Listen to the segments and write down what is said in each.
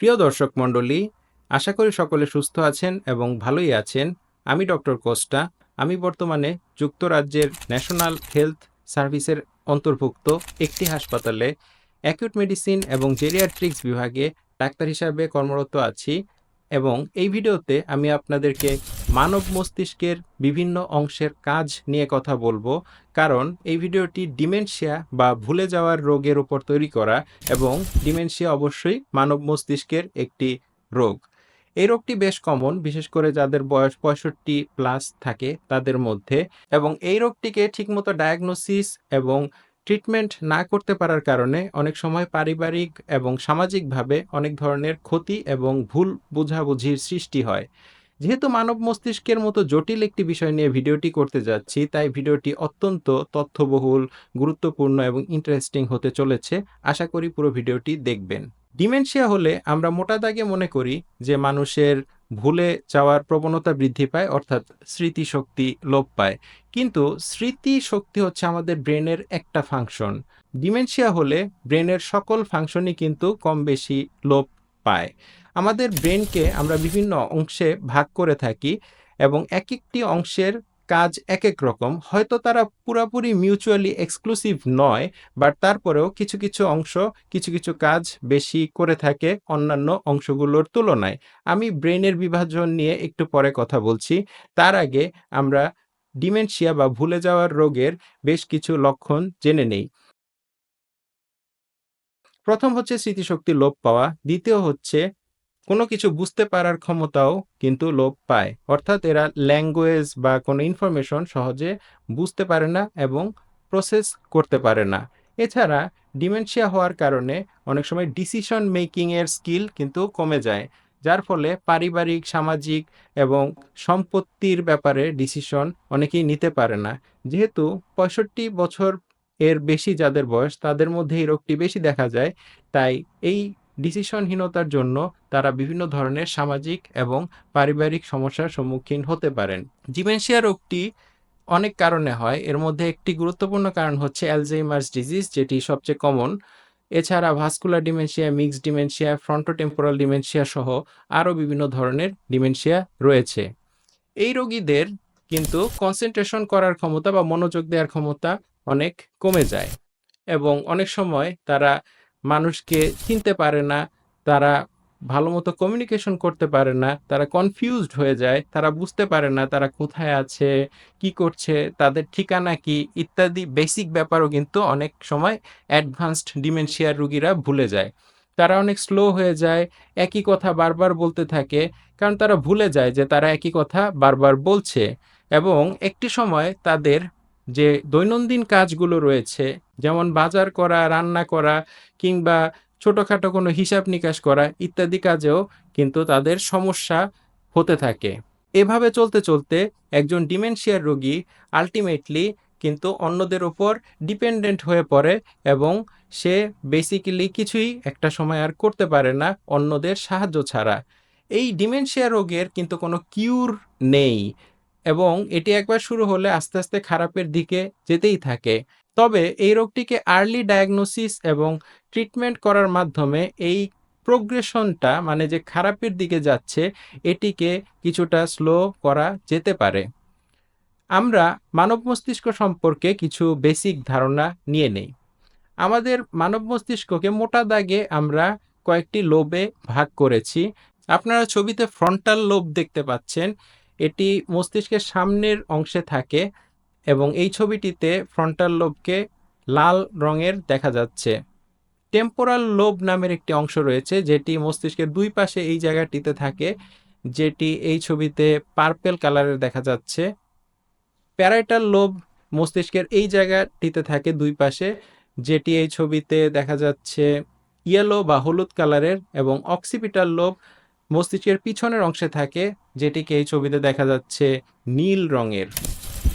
প্রিয় দর্শক মণ্ডলী, আশা করি সকলে সুস্থ আছেন এবং ভালোই আছেন। আমি ডক্টর কোস্টা। আমি বর্তমানে যুক্তরাজ্যের ন্যাশনাল হেলথ সার্ভিসের অন্তর্ভুক্ত একটি হাসপাতালে অ্যাকিউট মেডিসিন এবং জেরিয়াট্রিক্স বিভাগে ডাক্তার হিসাবে কর্মরত আছি। এবং এই ভিডিওতে আমি আপনাদেরকে মানব মস্তিষ্কের বিভিন্ন অংশের কাজ নিয়ে কথা বলব। কারণ এই ভিডিওটি ডিমেনশিয়া বা ভুলে যাওয়ার রোগের উপর তৈরি করা এবং ডিমেনশিয়া অবশ্যই মানব মস্তিষ্কের একটি রোগ। এই রোগটি বেশ কমন বিশেষ করে যাদের বয়স পঁয়ষট্টি প্লাস থাকে তাদের মধ্যে এবং এই রোগটিকে ঠিকমতো ডায়াগনোসিস এবং ট্রিটমেন্ট না করতে পারার কারণে অনেক সময় পারিবারিক এবং সামাজিকভাবে অনেক ধরনের ক্ষতি এবং ভুল বোঝাবুঝির সৃষ্টি হয়। যেহেতু মানব মস্তিষ্কের মতো জটিল একটি বিষয় নিয়ে ভিডিওটি করতে যাচ্ছি, তাই ভিডিওটি অত্যন্ত তথ্যবহুল, গুরুত্বপূর্ণ এবং ইন্টারেস্টিং হতে চলেছে। আশা করি পুরো ভিডিওটি দেখবেন। ডিমেনশিয়া হলে আমরা মোটা দাগে মনে করি যে মানুষের ভুলে যাওয়ার প্রবণতা বৃদ্ধি পায়, অর্থাৎ স্মৃতিশক্তি লোপ পায়। কিন্তু স্মৃতি শক্তি হচ্ছে আমাদের ব্রেনের একটা ফাংশন। ডিমেনশিয়া হলে ব্রেনের সকল ফাংশনই কিন্তু কম বেশি লোপ পায়। আমাদের ব্রেনকে আমরা বিভিন্ন অংশে ভাগ করে থাকি এবং এক একটি অংশের কাজ এক এক রকম। হয়তো তারা পুরাপুরি মিউচুয়ালি এক্সক্লুসিভ নয় বাট তারপরেও কিছু কিছু অংশ, কিছু কিছু কাজ বেশি করে থাকে অন্যান্য অংশগুলোর তুলনায়। আমি ব্রেনের বিভাজন নিয়ে একটু পরে কথা বলছি। তার আগে আমরা ডিমেনশিয়া বা ভুলে যাওয়ার রোগের বেশ কিছু লক্ষণ জেনে নেই। প্রথম হচ্ছে স্মৃতিশক্তি লোপ পাওয়া, দ্বিতীয় হচ্ছে কোনো কিছু বুঝতে পারার ক্ষমতাও কিন্তু লোপ পায়। অর্থাৎ এরা ল্যাঙ্গুয়েজ বা কোনো ইনফরমেশন সহজে বুঝতে পারে না এবং প্রসেস করতে পারে না। এছাড়া ডিমেনশিয়া হওয়ার কারণে অনেক সময় ডিসিশন মেকিংয়ের স্কিল কিন্তু কমে যায়, যার ফলে পারিবারিক, সামাজিক এবং সম্পত্তির ব্যাপারে ডিসিশন অনেকেই নিতে পারে না। যেহেতু পঁয়ষট্টি বছর এর বেশি যাদের বয়স, তাদের মধ্যে এই রোগটি বেশি দেখা যায়, তাই এই ডিসিশনহীনতার জন্য তারা বিভিন্ন ধরনের সামাজিক এবং পারিবারিক সমস্যার সম্মুখীন হতে পারেন। ডিমেনশিয়া রোগটি অনেক কারণে হয়। এর মধ্যে একটি গুরুত্বপূর্ণ কারণ হচ্ছে অ্যালজাইমার্স ডিজিজ, যেটি সবচেয়ে কমন। এছাড়া vascular dementia, mixed dementia, frontotemporal dementia সহ আরও বিভিন্ন ধরনের ডিমেনশিয়া রয়েছে। এই রোগীদের কিন্তু কনসেন্ট্রেশন করার ক্ষমতা বা মনোযোগ দেওয়ার ক্ষমতা অনেক কমে যায় এবং অনেক সময় তারা মানুষকে চিনতে পারে না, তারা ভালো মতো কমিউনিকেশন করতে পারে না, তারা কনফিউজড হয়ে যায়, তারা বুঝতে পারে না তারা কোথায় আছে, কি করছে, তাদের ঠিকানা কি, ইত্যাদি বেসিক ব্যাপারও কিন্তু অনেক সময় অ্যাডভান্সড ডিমেনশিয়ার রুগীরা ভুলে যায়। তারা অনেক স্লো হয়ে যায়, একই কথা বারবার বলতে থাকে, কারণ তারা ভুলে যায় যে তারা একই কথা বারবার বলছে। এবং একটি সময় তাদের যে দৈনন্দিন কাজগুলো রয়েছে, যেমন বাজার করা, রান্না করা, কিংবা ছোটোখাটো কোনো হিসাব নিকাশ করা ইত্যাদি কাজেও কিন্তু তাদের সমস্যা হতে থাকে। এভাবে চলতে চলতে একজন ডিমেনশিয়ার রোগী আলটিমেটলি কিন্তু অন্যদের ওপর ডিপেন্ডেন্ট হয়ে পড়ে এবং সে বেসিক্যালি কিছুই একটা সময় আর করতে পারে না অন্যদের সাহায্য ছাড়া। এই ডিমেনশিয়া রোগের কিন্তু কোনো কিউর নেই। এবং এটি একবার শুরু হলে আস্তে আস্তে খারাপের দিকে যেতেই থাকে। তবে এই রোগটিকে আর্লি ডায়াগনোসিস এবং ট্রিটমেন্ট করার মাধ্যমে এই প্রোগ্রেশনটা মানে যে খারাপের দিকে যাচ্ছে, এটিকে কিছুটা স্লো করা যেতে পারে। আমরা মানব মস্তিষ্ক সম্পর্কে কিছু বেসিক ধারণা নিয়ে নেই। আমাদের মানব মস্তিষ্ককে মোটা দাগে আমরা কয়েকটি লোবে ভাগ করেছি। আপনারা ছবিতে ফ্রন্টাল লোব দেখতে পাচ্ছেন। এটি মস্তিষ্কের সামনের অংশে থাকে এবং এই ছবিটিতে ফ্রন্টাল লোবকে লাল রঙের দেখা যাচ্ছে। টেম্পোরাল লোব নামের একটি অংশ রয়েছে, যেটি মস্তিষ্কের দুই পাশে এই জায়গাটিতে থাকে, যেটি এই ছবিতে পার্পেল কালারের দেখা যাচ্ছে। প্যারাইটাল লোব মস্তিষ্কের এই জায়গাটিতে থাকে দুই পাশে, যেটি এই ছবিতে দেখা যাচ্ছে ইয়েলো বা হলুদ কালারের এবং অক্সিপিটাল লোব মস্তিষ্কের পিছনের অংশে থাকে, যেটিকে এই ছবিতে দেখা যাচ্ছে নীল রঙের।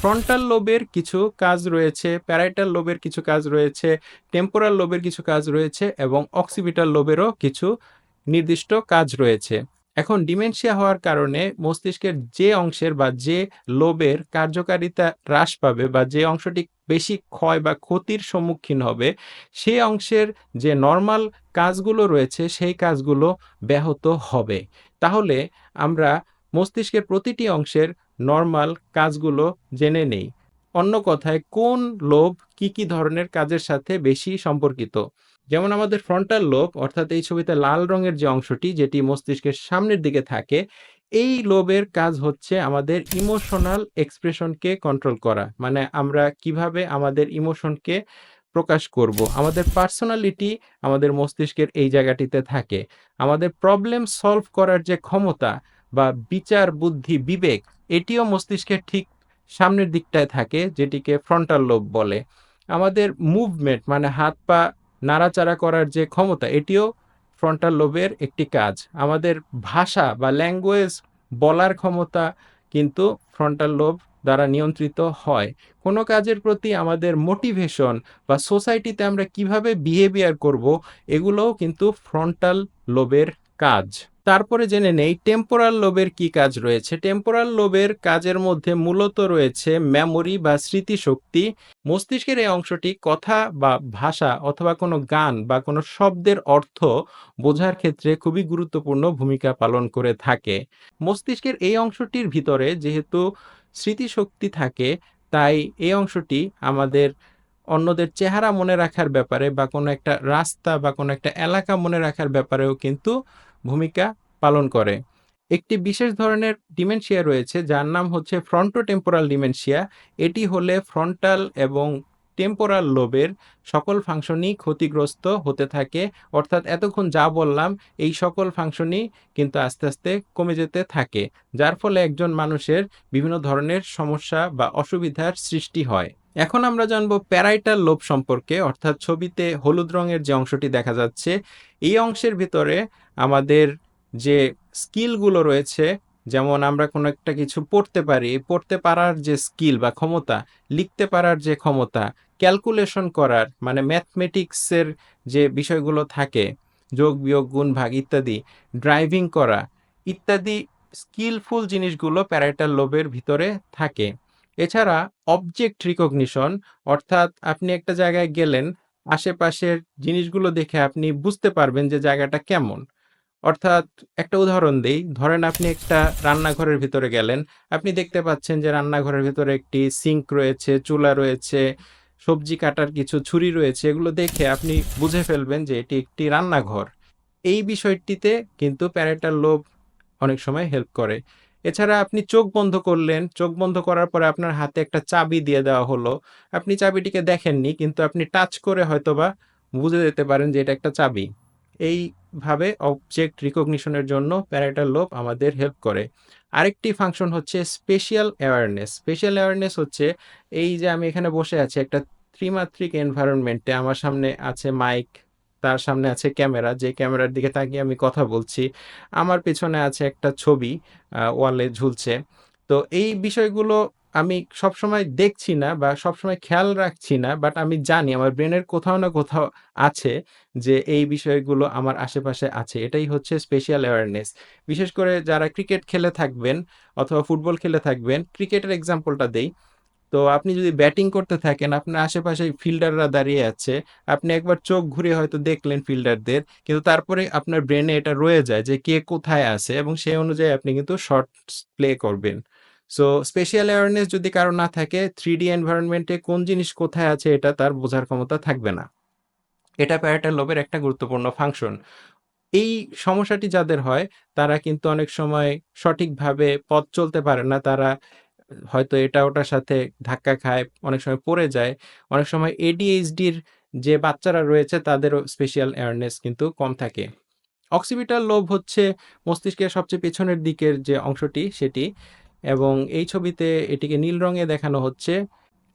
ফ্রন্টাল লোবের কিছু কাজ রয়েছে, প্যারাইটাল লোবের কিছু কাজ রয়েছে, টেম্পোরাল লোবের কিছু কাজ রয়েছে এবং অক্সিপিটাল লোবেরও কিছু নির্দিষ্ট কাজ রয়েছে। এখন ডিমেনশিয়া হওয়ার কারণে মস্তিষ্কের যে অংশের বা যে লোবের কার্যকারিতা হ্রাস পাবে বা যে অংশটি বেশি ক্ষয় বা ক্ষতির সম্মুখীন হবে, সেই অংশের যে নর্মাল কাজগুলো রয়েছে, সেই কাজগুলো ব্যাহত হবে। তাহলে আমরা মস্তিষ্কের প্রতিটি অংশের নর্মাল কাজগুলো জেনে নেই। অন্য কথায়, কোন লোভ কি কি ধরনের কাজের সাথে বেশি সম্পর্কিত? যেমন আমাদের ফ্রন্টাল লোব অর্থাৎ এই ছবিতে লাল রঙের যে অংশটি, যেটি মস্তিষ্কের সামনের দিকে থাকে, এই লোবের কাজ হচ্ছে আমাদের ইমোশনাল এক্সপ্রেশনকে কন্ট্রোল করা। মানে আমরা কীভাবে আমাদের ইমোশনকে প্রকাশ করব। আমাদের পার্সোনালিটি আমাদের মস্তিষ্কের এই জায়গাটিতে থাকে। আমাদের প্রবলেম সলভ করার যে ক্ষমতা বা বিচার বুদ্ধি বিবেক, এটিও মস্তিষ্কের ঠিক সামনের দিকটায় থাকে, যেটিকে ফ্রন্টাল লোব বলে। আমাদের মুভমেন্ট মানে হাত পা নাড়াচাড়া করার যে ক্ষমতা, এটিও ফ্রন্টাল লোবের একটি কাজ। আমাদের ভাষা বা ল্যাঙ্গুয়েজ বলার ক্ষমতা কিন্তু ফ্রন্টাল লোভ দ্বারা নিয়ন্ত্রিত হয়। কোনো কাজের প্রতি আমাদের মোটিভেশন বা সোসাইটিতে আমরা কীভাবে বিহেভিয়ার করব, এগুলোও কিন্তু ফ্রন্টাল লোবের কাজ। তারপরে জেনে নেই টেম্পোরাল লোবের কি কাজ রয়েছে? টেম্পোরাল লোবের কাজের মধ্যে মূলত রয়েছে মেমোরি বা স্মৃতিশক্তি। মস্তিষ্কের এই অংশটি কথা বা ভাষা অথবা কোনো গান বা কোনো শব্দের অর্থ বোঝার ক্ষেত্রে খুবই গুরুত্বপূর্ণ ভূমিকা পালন করে থাকে। মস্তিষ্কের এই অংশটির ভিতরে যেহেতু স্মৃতিশক্তি থাকে, তাই এই অংশটি আমাদের অন্যদের চেহারা মনে রাখার ব্যাপারে বা কোনো একটা রাস্তা বা কোনো একটা এলাকা মনে রাখার ব্যাপারেও কিন্তু ভূমিকা পালন করে। একটি বিশেষ ধরনের ডিমেনশিয়া রয়েছে, যার নাম হচ্ছে ফ্রন্টোটেম্পোরাল ডিমেনশিয়া। এটি হলে ফ্রন্টাল এবং টেম্পোরাল লোবের সকল ফাংশনই ক্ষতিগ্রস্ত হতে থাকে। অর্থাৎ এতক্ষণ যা বললাম, এই সকল ফাংশনই কিন্তু আস্তে আস্তে কমে যেতে থাকে, যার ফলে একজন মানুষের বিভিন্ন ধরনের সমস্যা বা অসুবিধার সৃষ্টি হয়। এখন আমরা জানব প্যারাইটাল লোব সম্পর্কে, অর্থাৎ ছবিতে হলুদ রঙের যে অংশটি দেখা যাচ্ছে, এই অংশের ভিতরে আমাদের যে স্কিলগুলো রয়েছে, যেমন আমরা কোনো একটা কিছু পড়তে পারি, পড়তে পারার যে স্কিল বা ক্ষমতা, লিখতে পারার যে ক্ষমতা, ক্যালকুলেশন করার মানে ম্যাথমেটিক্সের যে বিষয়গুলো থাকে, যোগ, বিয়োগ, গুণ, ভাগ ইত্যাদি, ড্রাইভিং করা, ইত্যাদি স্কিলফুল জিনিসগুলো প্যারাইটাল লোবের ভিতরে থাকে। এছাড়া অবজেক্ট রিকগনিশন অর্থাৎ আপনি একটা জায়গায় গেলেন, আশেপাশের জিনিসগুলো দেখে আপনি বুঝতে পারবেন যে জায়গাটা কেমন। অর্থাৎ একটা উদাহরণ দিই, ধরেন আপনি একটা রান্নাঘরের ভিতরে গেলেন, আপনি দেখতে পাচ্ছেন যে রান্নাঘরের ভিতরে একটি সিঙ্ক রয়েছে, চুলা রয়েছে, সবজি কাটার কিছু ছুরি রয়েছে, এগুলো দেখে আপনি বুঝে ফেলবেন যে এটি একটি রান্নাঘর। এই বিষয়টিতে কিন্তু প্যারেটাল লোভ অনেক সময় হেল্প করে। এছাড়া আপনি চোখ বন্ধ করলেন, চোখ বন্ধ করার পরে আপনার হাতে একটা চাবি দিয়ে দেওয়া হলো। আপনি চাবিটিকে দেখেননি, কিন্তু আপনি টাচ করে হয়তোবা বুঝে যেতে পারেন যে এটা একটা চাবি। এইভাবে অবজেক্ট রিকগনিশনের জন্য প্যারাইটাল লোব আমাদের হেল্প করে। আরেকটি ফাংশন হচ্ছে স্পেশাল অ্যাওয়ারনেস স্পেশাল অ্যাওয়ারনেস হচ্ছে এই যে আমি এখানে বসে আছি একটা ত্রিমাত্রিক এনভায়রনমেন্টে আমার সামনে আছে মাইক তার সামনে আছে ক্যামেরা। যে ক্যামেরার দিকে তাকিয়ে আমি কথা বলছি, আমার পেছনে আছে একটা ছবি ওয়ালে ঝুলছে। তো এই বিষয়গুলো আমি সবসময় দেখছি না বা সবসময় খেয়াল রাখছি না, বাট আমি জানি আমার ব্রেনের কোথাও না কোথাও আছে যে এই বিষয়গুলো আমার আশেপাশে আছে। এটাই হচ্ছে স্পেশাল অ্যাওয়ারনেস বিশেষ করে যারা ক্রিকেট খেলে থাকবেন অথবা ফুটবল খেলে থাকবেন ক্রিকেটের এক্সাম্পলটা দেই। তো আপনি যদি ব্যাটিং করতে থাকেন, আপনার আশেপাশে ফিল্ডাররা দাঁড়িয়ে আছে, আপনি একবার চোখ ঘুরে হয়তো দেখলেন ফিল্ডারদের কিন্তু তারপরে আপনার ব্রেনে এটা রয়ে যায় যে কে কোথায় আছে এবং সেই অনুযায়ী আপনি কিন্তু শর্ট প্লে করবেন। সো স্পেশাল অ্যাওয়ারনেস যদি কারও না থাকে থ্রি ডি এনভায়রনমেন্টে কোন জিনিস কোথায় আছে এটা তার বোঝার ক্ষমতা থাকবে না। এটা প্যারাটাল লোবের একটা গুরুত্বপূর্ণ ফাংশন। এই সমস্যাটি যাদের হয়, তারা কিন্তু অনেক সময় সঠিকভাবে পথ চলতে পারে না, তারা হয়তো এটা ওটার সাথে ধাক্কা খায়, অনেক সময় পড়ে যায়। অনেক সময় এডিএইচডির যে বাচ্চারা রয়েছে তাদেরও স্পেশাল অ্যাওয়ারনেস কিন্তু কম থাকে। অক্সিপিটাল লোভ হচ্ছে মস্তিষ্কের সবচেয়ে পেছনের দিকের যে অংশটি, সেটি। এবং এই ছবিতে এটিকে নীল রঙে দেখানো হচ্ছে।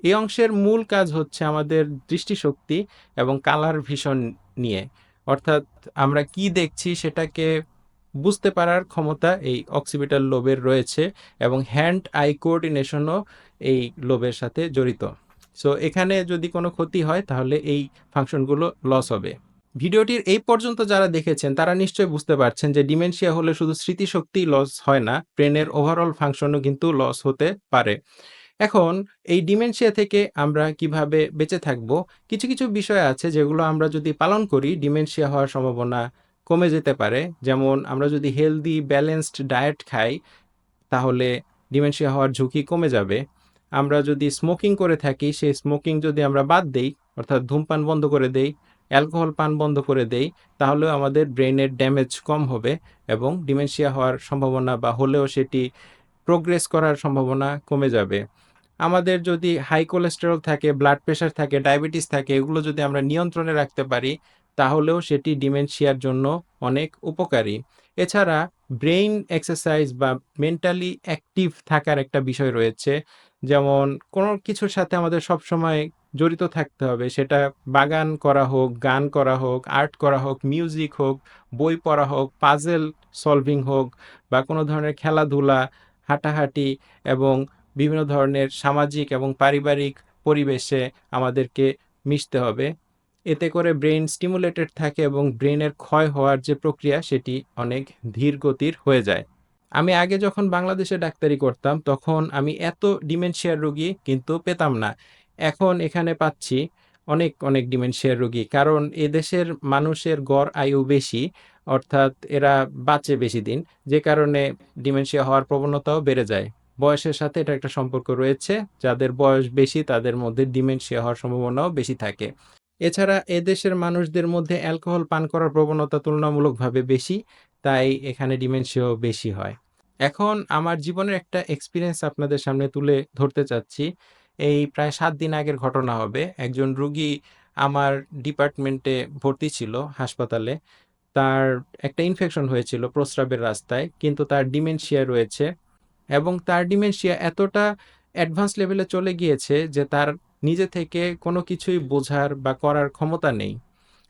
এই অংশের মূল কাজ হচ্ছে আমাদের দৃষ্টিশক্তি এবং কালার ভিশন নিয়ে। অর্থাৎ আমরা কি দেখছি সেটাকে বুঝতে পারার ক্ষমতা এই অক্সিপিটাল লোবের রয়েছে এবং হ্যান্ড আই কোঅর্ডিনেশনও এই লোবের সাথে জড়িত। সো এখানে যদি কোনো ক্ষতি হয়, তাহলে এই ফাংশনগুলো লস হবে। ভিডিওটির এই পর্যন্ত যারা দেখেছেন, তারা নিশ্চয়ই বুঝতে পারছেন যে ডিমেনশিয়া হলে শুধু স্মৃতিশক্তি লস হয় না ব্রেনের ওভারঅল ফাংশনও কিন্তু লস হতে পারে। এখন, এই ডিমেনশিয়া থেকে আমরা কীভাবে বেঁচে থাকব? কিছু কিছু বিষয় আছে যেগুলো আমরা যদি পালন করি ডিমেনশিয়া হওয়ার সম্ভাবনা কমে যেতে পারে। যেমন আমরা যদি হেলদি ব্যালেন্সড ডায়েট খাই, তাহলে ডিমেনশিয়া হওয়ার ঝুঁকি কমে যাবে। আমরা যদি স্মোকিং করে থাকি, সেই স্মোকিং যদি আমরা বাদ দেই, অর্থাৎ ধূমপান বন্ধ করে দেই অ্যালকোহল পান বন্ধ করে দেই, তাহলেও আমাদের ব্রেনের ড্যামেজ কম হবে এবং ডিমেনশিয়া হওয়ার সম্ভাবনা বা হলেও সেটি প্রোগ্রেস করার সম্ভাবনা কমে যাবে। আমাদের যদি হাই কোলেস্টেরল থাকে ব্লাড প্রেশার থাকে ডায়াবেটিস থাকে, এগুলো যদি আমরা নিয়ন্ত্রণে রাখতে পারি তাহলেও সেটি ডিমেনশিয়ার জন্য অনেক উপকারী। এছাড়া ব্রেইন এক্সারসাইজ বা মেন্টালি অ্যাক্টিভ থাকার একটা বিষয় রয়েছে, যেমন কোনো কিছুর সাথে আমাদের সবসময় জড়িত থাকতে হবে। সেটা বাগান করা হোক, গান করা হোক, আর্ট করা হোক, মিউজিক হোক, বই পড়া হোক, পাজেল সলভিং হোক বা কোনো ধরনের খেলাধুলা, হাঁটাহাঁটি এবং বিভিন্ন ধরনের সামাজিক এবং পারিবারিক পরিবেশে আমাদেরকে মিশতে হবে। এতে করে ব্রেন স্টিমুলেটেড থাকে এবং ব্রেনের ক্ষয় হওয়ার যে প্রক্রিয়া, সেটি অনেক ধীর গতির হয়ে যায়। আমি আগে যখন বাংলাদেশে ডাক্তারি করতাম, তখন আমি এত ডিমেনশিয়ার রোগী কিন্তু পেতাম না। এখন এখানে পাচ্ছি অনেক অনেক ডিমেনশিয়ার রোগী, কারণ এদেশের মানুষের গড় আয়ু বেশি, অর্থাৎ এরা বাঁচে বেশি দিন, যে কারণে ডিমেনশিয়া হওয়ার প্রবণতাও বেড়ে যায়। বয়সের সাথে এটা একটা সম্পর্ক রয়েছে, যাদের বয়স বেশি, তাদের মধ্যে ডিমেনশিয়া হওয়ার সম্ভাবনাও বেশি থাকে। এছাড়া এদেশের মানুষদের মধ্যে অ্যালকোহল পান করার প্রবণতা তুলনামূলকভাবে বেশি, তাই এখানে ডিমেনশিয়াও বেশি হয়। এখন আমার জীবনের একটা এক্সপিরিয়েন্স আপনাদের সামনে তুলে ধরতে চাচ্ছি। এই প্রায় সাত দিন আগের ঘটনা হবে। একজন রুগী আমার ডিপার্টমেন্টে ভর্তি ছিল হাসপাতালে। তার একটা ইনফেকশন হয়েছিল প্রস্রাবের রাস্তায়, কিন্তু তার ডিমেনশিয়া রয়েছে এবং তার ডিমেনশিয়া এতটা অ্যাডভান্স লেভেলে চলে গিয়েছে যে তার নিজে থেকে কোনো কিছুই বোঝার বা করার ক্ষমতা নেই।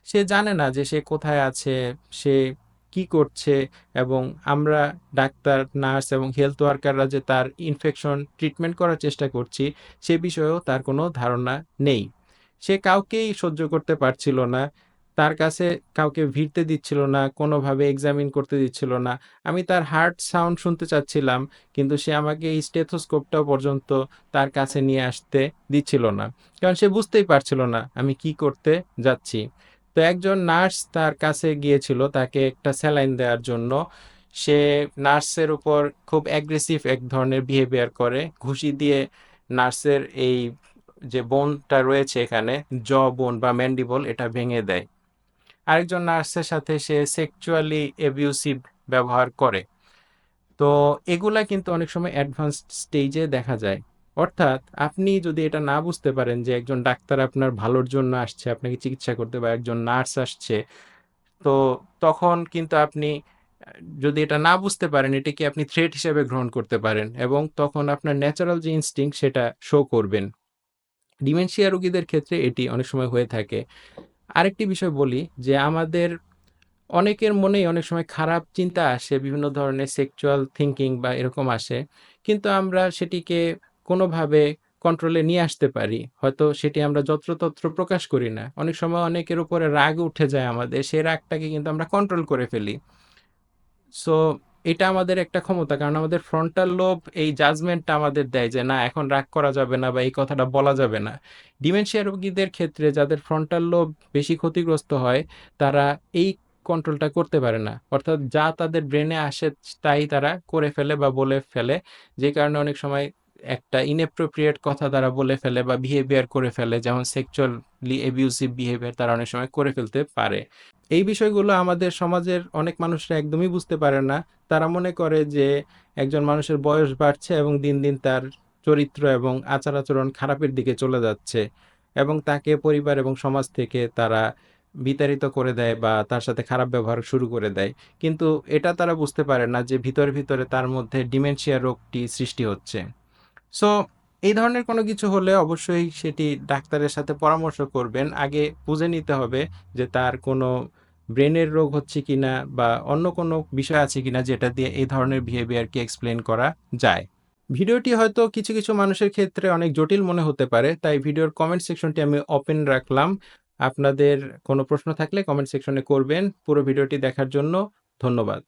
সে জানে না যে সে কোথায় আছে, সে কি করছে এবং আমরা ডাক্তার, নার্স এবং হেলথ ওয়ার্কাররা যে তার ইনফেকশন ট্রিটমেন্ট করার চেষ্টা করছি, সে বিষয়েও তার কোনো ধারণা নেই। সে কাউকেই সহ্য করতে পারছিল না। তার কাছে কাউকে ভিড়তে দিচ্ছিল না, কোনোভাবে এক্সামিন করতে দিচ্ছিল না। আমি তার হার্ট সাউন্ড শুনতে চাচ্ছিলাম, কিন্তু সে আমাকে এই স্টেথোস্কোপটা পর্যন্ত তার কাছে নিয়ে আসতে দিচ্ছিল না, কারণ সে বুঝতেই পারছিল না আমি কি করতে যাচ্ছি। তো একজন নার্স তার কাছে গিয়েছিল তাকে একটা স্যালাইন দেওয়ার জন্য। সে নার্সের উপর খুব অ্যাগ্রেসিভ এক ধরনের বিহেভিয়ার করে, ঘুষি দিয়ে নার্সের এই যে বোনটা রয়েছে এখানে জ বোন বা ম্যান্ডিবল এটা ভেঙে দেয়। আরেকজন নার্সের সাথে সে সেক্সুয়ালি অ্যাবিউসিভ ব্যবহার করে। তো এগুলা কিন্তু অনেক সময় অ্যাডভান্স স্টেজে দেখা যায়। অর্থাৎ আপনি যদি এটা না বুঝতে পারেন যে একজন ডাক্তার আপনার ভালোর জন্য আসছে, আপনাকে চিকিৎসা করতে বা একজন নার্স আসছে, তো তখন কিন্তু আপনি, যদি এটা না বুঝতে পারেন, এটাকে আপনি থ্রেট হিসেবে গ্রহণ করতে পারেন এবং তখন আপনার ন্যাচারাল যে ইনস্টিং সেটা শো করবেন। ডিমেনশিয়া রোগীদের ক্ষেত্রে এটি অনেক সময় হয়ে থাকে। আরেকটি বিষয় বলি যে আমাদের অনেকের মনেই অনেক সময় খারাপ চিন্তা আসে, বিভিন্ন ধরনের সেক্সুয়াল থিঙ্কিং বা এরকম আসে। কিন্তু আমরা সেটিকে কোনোভাবে কন্ট্রোলে নিয়ে আসতে পারি। হয়তো সেটি আমরা যত্রতত্র প্রকাশ করি না। অনেক সময় অনেকের উপরে রাগ উঠে যায় আমাদের, সেই রাগটাকে কিন্তু আমরা কন্ট্রোল করে ফেলি। সো এটা আমাদের একটা ক্ষমতা, কারণ আমাদের ফ্রন্টাল লোব এই জাজমেন্টটা আমাদের দেয় যে, না, এখন রাগ করা যাবে না বা এই কথাটা বলা যাবে না। ডিমেনশিয়া রোগীদের ক্ষেত্রে যাদের ফ্রন্টাল লোব বেশি ক্ষতিগ্রস্ত হয়, তারা এই কন্ট্রোলটা করতে পারে না। অর্থাৎ যা তাদের ব্রেনে আসে, তাই তারা করে ফেলে বা বলে ফেলে। যে কারণে অনেক সময় একটা ইনএপ্রোপ্রিয়েট কথা তারা বলে ফেলে বা বিহেভিয়ার করে ফেলে, যেমন সেক্সুয়ালি অ্যাবিউসিভ বিহেভিয়ার তারা অনেক সময় করে ফেলতে পারে। এই বিষয়গুলো আমাদের সমাজের অনেক মানুষরা একদমই বুঝতে পারে না। তারা মনে করে যে একজন মানুষের বয়স বাড়ছে এবং দিন দিন তার চরিত্র এবং আচার আচরণ খারাপের দিকে চলে যাচ্ছে এবং তাকে পরিবার এবং সমাজ থেকে তারা বিতাড়িত করে দেয় বা তার সাথে খারাপ ব্যবহার শুরু করে দেয়। কিন্তু এটা তারা বুঝতে পারে না যে ভিতরে ভিতরে তার মধ্যে ডিমেনশিয়া রোগটি সৃষ্টি হচ্ছে। সো এই ধরনের কোনো কিছু হলে অবশ্যই সেটি ডাক্তারের সাথে পরামর্শ করবেন। আগে বুঝে নিতে হবে যে তার কোনো ব্রেনের রোগ হচ্ছে কিনা বা অন্য কোনো বিষয় আছে কিনা যেটা দিয়ে এই ধরনের বিহেভিয়ারকে এক্সপ্লেন করা যায়। ভিডিওটি হয়তো কিছু কিছু মানুষের ক্ষেত্রে অনেক জটিল মনে হতে পারে, তাই ভিডিওর কমেন্ট সেকশনটি আমি ওপেন রাখলাম। আপনাদের কোনো প্রশ্ন থাকলে কমেন্ট সেকশনে করবেন। পুরো ভিডিওটি দেখার জন্য ধন্যবাদ।